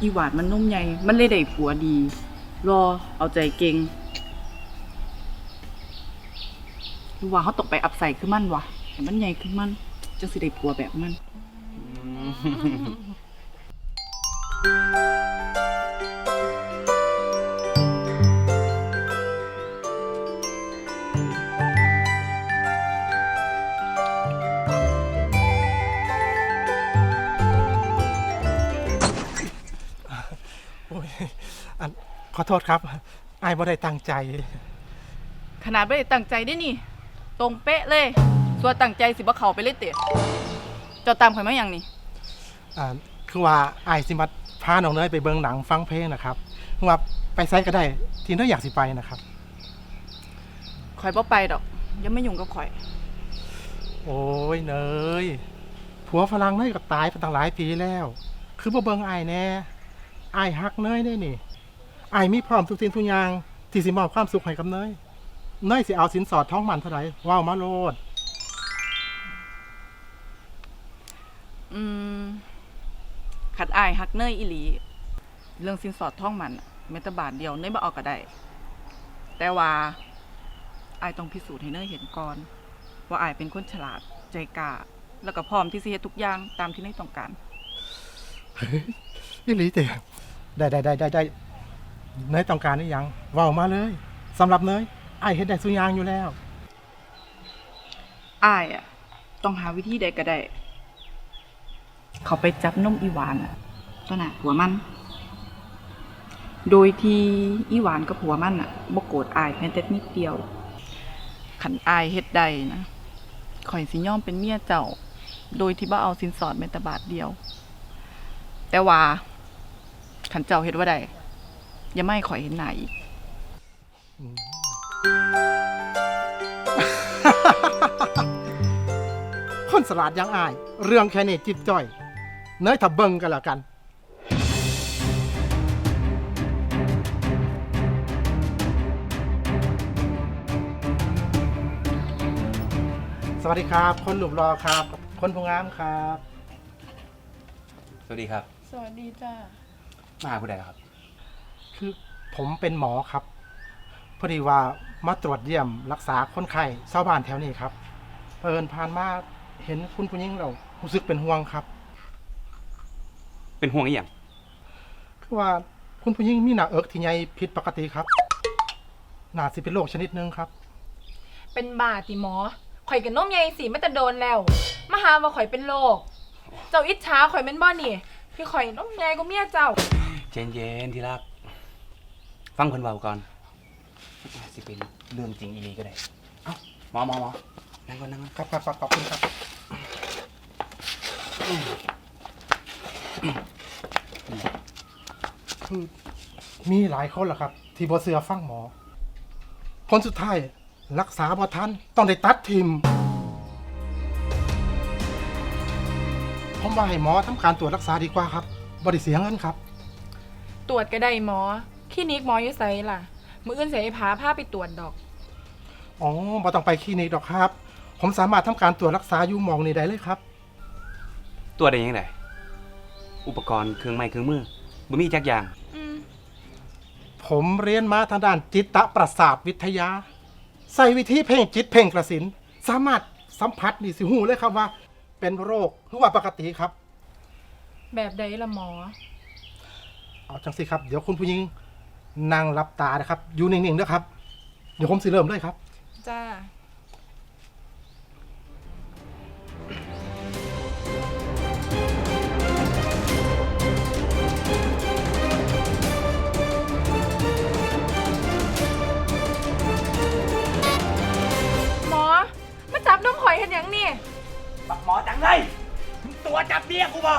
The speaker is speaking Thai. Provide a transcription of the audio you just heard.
อีหวานมันนุ่มใหญ่มันเลยได้ผัวดี รอเอาใจเก่งหรือว่าเขาตกไปอับใส่คือมันวะแต่มันใหญ่คือมันจังสิได้ผัวแบบมัน ขอโทษครับอายบ่ได้ตั้งใจ ขนาดไม่ได้ตั้งใจได้นี่ ตรงเป๊ะเลยส่วนตั้งใจสิบ่เข้าไปเลยเตะเจ้าตามข่อยมาอย่างนี่ อ่าคือว่าอายสิมาพาน้องเนยไปเบิ่งหนังฟังเพลงนะครับคือว่าไปไซก็ได้ที่เนยอยากสิไปนะครับ ข่อยบ่ไปดอกอยังไม่ยุ่งกับข่อย โอ้ยเนยผัวฝรั่งเนยก็ตายไปตั้งหลายปีแล้ว คือบ่เบิ่งอายแน่อายฮักเนยได้นี่ อายมีพร้อมทุกสิ่งทุกอย่างที่สิมอบความสุขให้กับเนยเนยสิเอาสินสอดท้องมันเท่าไหร่ว้าวมาโลด อืมขัดอายฮักเนยอีหลี เรื่องสินสอดท่องมันน่ะแม้แต่บาทเดียวเนยบ่เอาก็ได้ แต่ว่าอายต้องพิสูจน์ให้เนยเห็นก่อน ว่าอายเป็นคนฉลาดใจกล้าแล้วก็พร้อมที่สิเฮ็ดทุกอย่างตามที่เนยต้องการ ยี่หลีเตะได้ได้ได้ได้ได้ เนยต้องการหรือยังเว้ามาเลยสำหรับเนยไอายเฮ็ดได้สุอยางอยู่แล้วอายอะต้องหาวิธีใดก็ได้ เขาไปจับนมอีหวานอะต้นหน้าผัวมัน โดยที่อีหวานกับผัวมันอะบ่โกรธอายแม้แต่นิดเดียว ขันอายเฮ็ดไดนะข่อยสิย่อมเป็นเมียเจ้า โดยที่บ่เอาสินสอดแม้แต่บาทเดียว แต่ว่าขันเจ้าเฮ็ดว่าได อย่าไม่ข่อยเห็นหน้าอีก คนสลัดอยังอาย เรื่องแค่นี้จิบจ้อย เนยถ้าเบิ่งกันละกัน สวัสดีครับ คนหลุมรอครับ คนพงงามครับ สวัสดีครับ สวัสดีจ้า มาหาผู้ใดล่ะครับ คือผมเป็นหมอครับ พอดีว่ามาตรวจเยี่ยมรักษาคนไข้ชาวบ้านแถวนี้ครับเปินผ่านมาเห็นคุณผู้หญิงเรารู้สึกเป็นห่วงครับ เป็นห่วงอีหยังคือว่าคุณผู้หญิงมีหน้าเอิกที่ใหญ่ผิดปกติครับน่าสิเป็นโรคชนิดหนึงครับ เป็นบาติหมอ ข่อยกับนมใหญ่สีมันจะโดนแล้ว มาหาว่าข่อยเป็นโรค เจ้าอิจฉาข่อยเป็นบ่นี่พี่ข่อยนมใหญ่ก็เมียเจ้า เจนเย็นๆที่รัก ฟังเพิ่นเว้าก่อนสิเป็นเรื่องจริงอีหลีก็ได้เอ้าหมอหมอหมอนั่งก่อนนั่งก่อนครับครับครับขอบคุณครับคือมีหลายคนแหละครับ ที่บ่เสือฟังหมอคนสุดท้ายรักษาบ่ทันต้องได้ตัดทิมผมว่าให้หมอทำการตรวจรักษาดีกว่าครับบริเสียเงินครับ ตรวจก็ได้หมอ คลินิกหมออยู่ไสล่ะ มืออื่นเสียพาพาไปตรวจดอก อ๋อบ่ต้องไปคลินิกดอกครับ ผมสามารถทำการตรวจรักษาอยู่หมองนี้ได้เลยครับ ตัวได้ยังไงอุปกรณ์เครื่องไม้เครื่องมือบ่มีจักอย่าง อืมผมเรียนมาทางด้านจิตประสาทวิทยา ใส่วิธีเพ่งจิตเพ่งกระสิน สามารถสัมผัสนี่สิหูเลยครับว่า เป็นโรคหรือว่าปกติครับ แบบใดละหมอ เอาจังสิครับ เดี๋ยวคุณผู้หญิง นั่งรับตานะครับ อยู่นิ่งๆนะครับ เดี๋ยวผมสิเริ่มเลยครับ จ้า หมอ มาจับนมข่อยเห็นยังนี่ บักหมอจังไรตัวจับเมียกูบ่